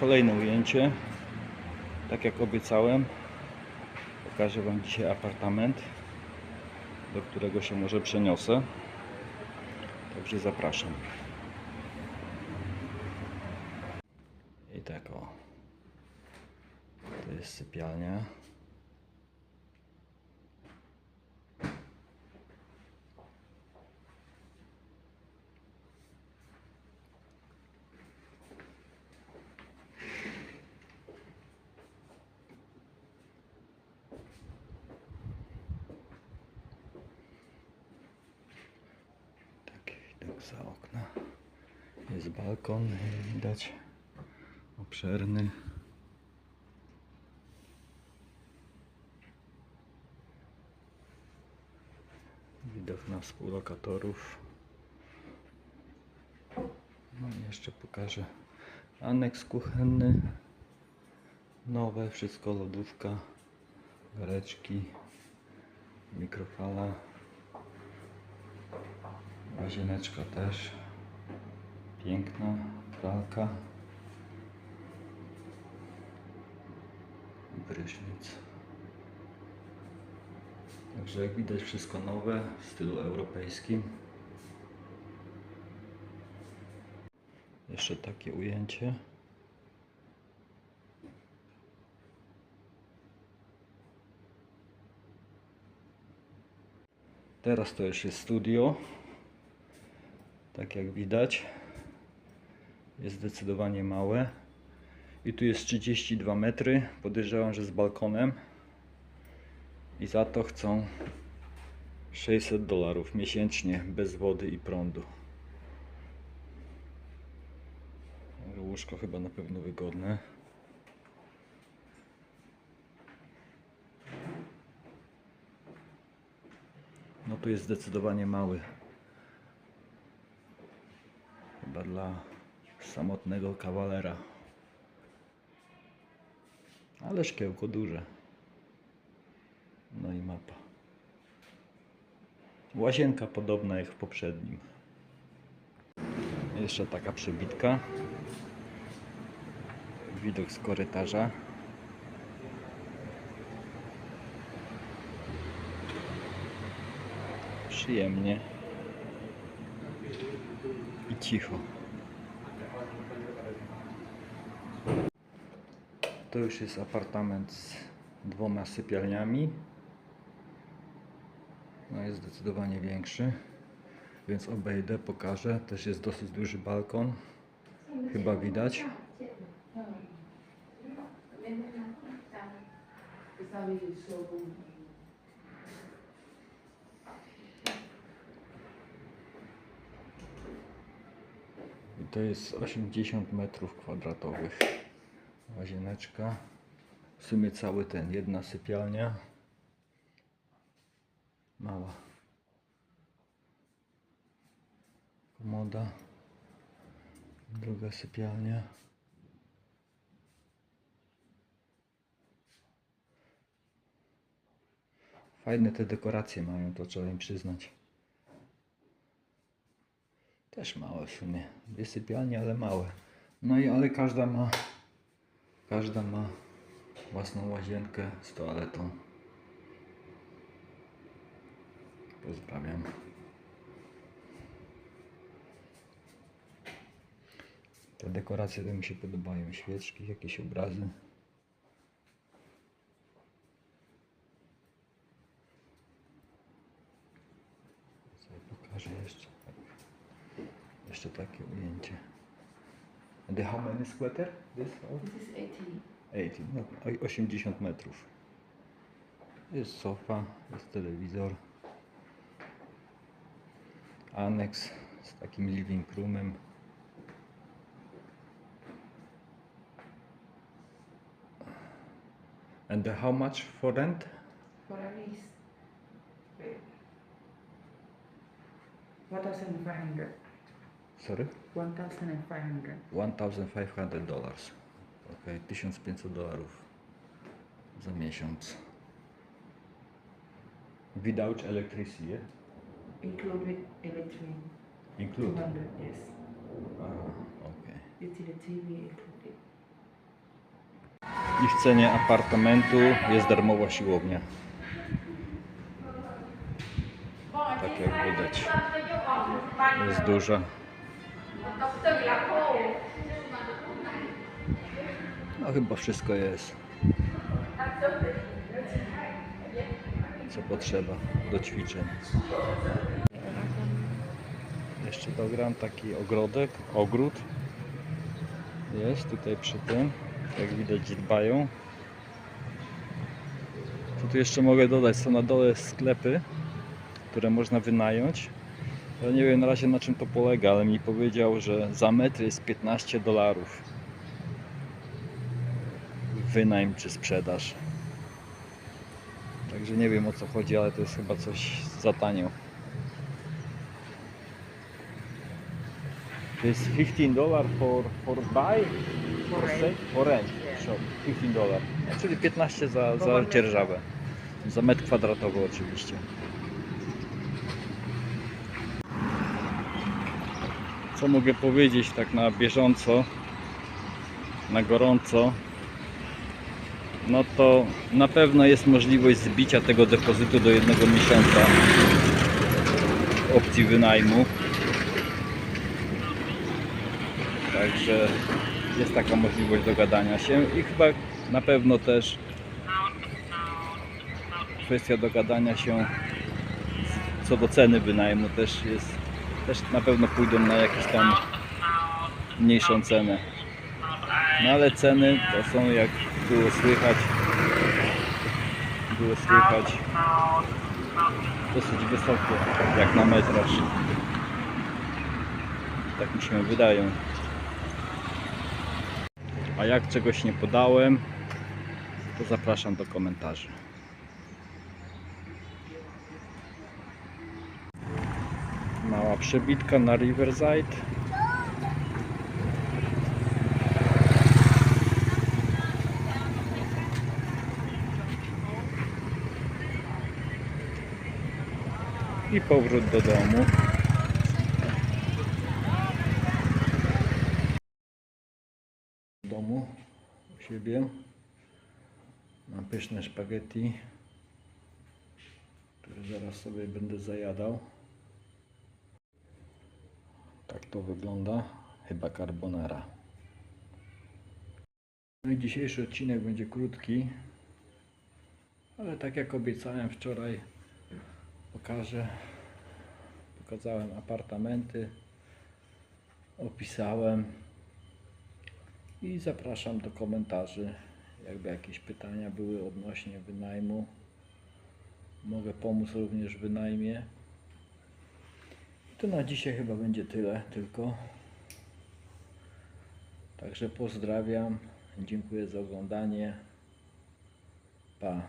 Kolejne ujęcie. Tak jak obiecałem, pokażę Wam dzisiaj apartament, do którego się może przeniosę. Także zapraszam. I tak o. To jest sypialnia. Taki widok za okna. Jest balkon, widać. Obszerny. Widok na współlokatorów. No i jeszcze pokażę aneks kuchenny. Nowe, wszystko lodówka, gareczki, mikrofala. Łazieneczka też. Piękna pralka. Prysznic. Także jak widać wszystko nowe w stylu europejskim. Jeszcze takie ujęcie. Teraz to już jest studio. Tak jak widać, jest zdecydowanie małe. I tu jest 32 metry. Podejrzewam, że z balkonem. I za to chcą 600 dolarów miesięcznie bez wody i prądu. Łóżko chyba na pewno wygodne. No tu jest zdecydowanie mały. Chyba dla samotnego kawalera. Ale szkiełko duże. No i mapa. Łazienka podobna jak w poprzednim. Jeszcze taka przebitka. Widok z korytarza. Przyjemnie. Cicho. To już jest apartament z dwoma sypialniami. No jest zdecydowanie większy, więc obejdę, pokażę. Też jest dosyć duży balkon. Chyba widać. I to jest 80 metrów kwadratowych. Łazieneczka. W sumie cały ten, jedna sypialnia. Mała. Komoda. Druga sypialnia. Fajne te dekoracje mają, to trzeba im przyznać. Też małe w sumie. Dwie sypialnie, ale małe. No i ale każda ma każda ma własną łazienkę z toaletą. Pozdrawiam. Te dekoracje to mi się podobają. Świeczki, jakieś obrazy. Sobie pokażę jeszcze. Jeszcze takie ujęcie. And the how many squatter? This? This is 80. 80, no, oj- 80 metrów. Jest sofa, jest telewizor. Aneks z takim living roomem. And the how much for rent? For least. Wait. 1,500. Sorry? 1,500. 1500 dollars. Ok, 1500 dolarów za miesiąc. Without electricity, yeah? Include with electric. Include. 200, yes. Aha, okej. Utility included. I w cenie apartamentu jest darmowa siłownia. Tak jak widać. Jest duża. No chyba wszystko jest. Co potrzeba do ćwiczeń. Jeszcze dogram taki ogrodek, ogród. Jest tutaj przy tym. Jak widać dbają. Co tu jeszcze mogę dodać? Są na dole sklepy, które można wynająć. Ja nie wiem na razie na czym to polega, ale mi powiedział, że za metr jest 15 dolarów. Wynajem czy sprzedaż. Także nie wiem o co chodzi, ale to jest chyba coś za tanio. To jest 15 dolar for, for buy? For rent. For rent. Yeah. Shop. 15 dolar. No, czyli 15 za, za dzierżawę. Za metr kwadratowy oczywiście. Co mogę powiedzieć tak na bieżąco, na gorąco? No to na pewno jest możliwość zbicia tego depozytu do jednego miesiąca opcji wynajmu. Także jest taka możliwość dogadania się i chyba na pewno też kwestia dogadania się co do ceny wynajmu też jest też na pewno pójdą na jakąś tam mniejszą cenę. No ale ceny to są jak było słychać było słychać dosyć wysokie jak na metraż. Tak mi się wydają. A jak czegoś nie podałem, to zapraszam do komentarzy. Mała przebitka na Riverside. I powrót do domu. W domu u siebie. Mam pyszne spaghetti, które zaraz sobie będę zajadał. Tak to wygląda. Chyba carbonara. No i dzisiejszy odcinek będzie krótki, ale tak jak obiecałem wczoraj, pokażę. Pokazałem apartamenty, opisałem i zapraszam do komentarzy. Jakby jakieś pytania były odnośnie wynajmu, mogę pomóc również w wynajmie. To na dzisiaj chyba będzie tyle tylko. Także pozdrawiam. Dziękuję za oglądanie. Pa.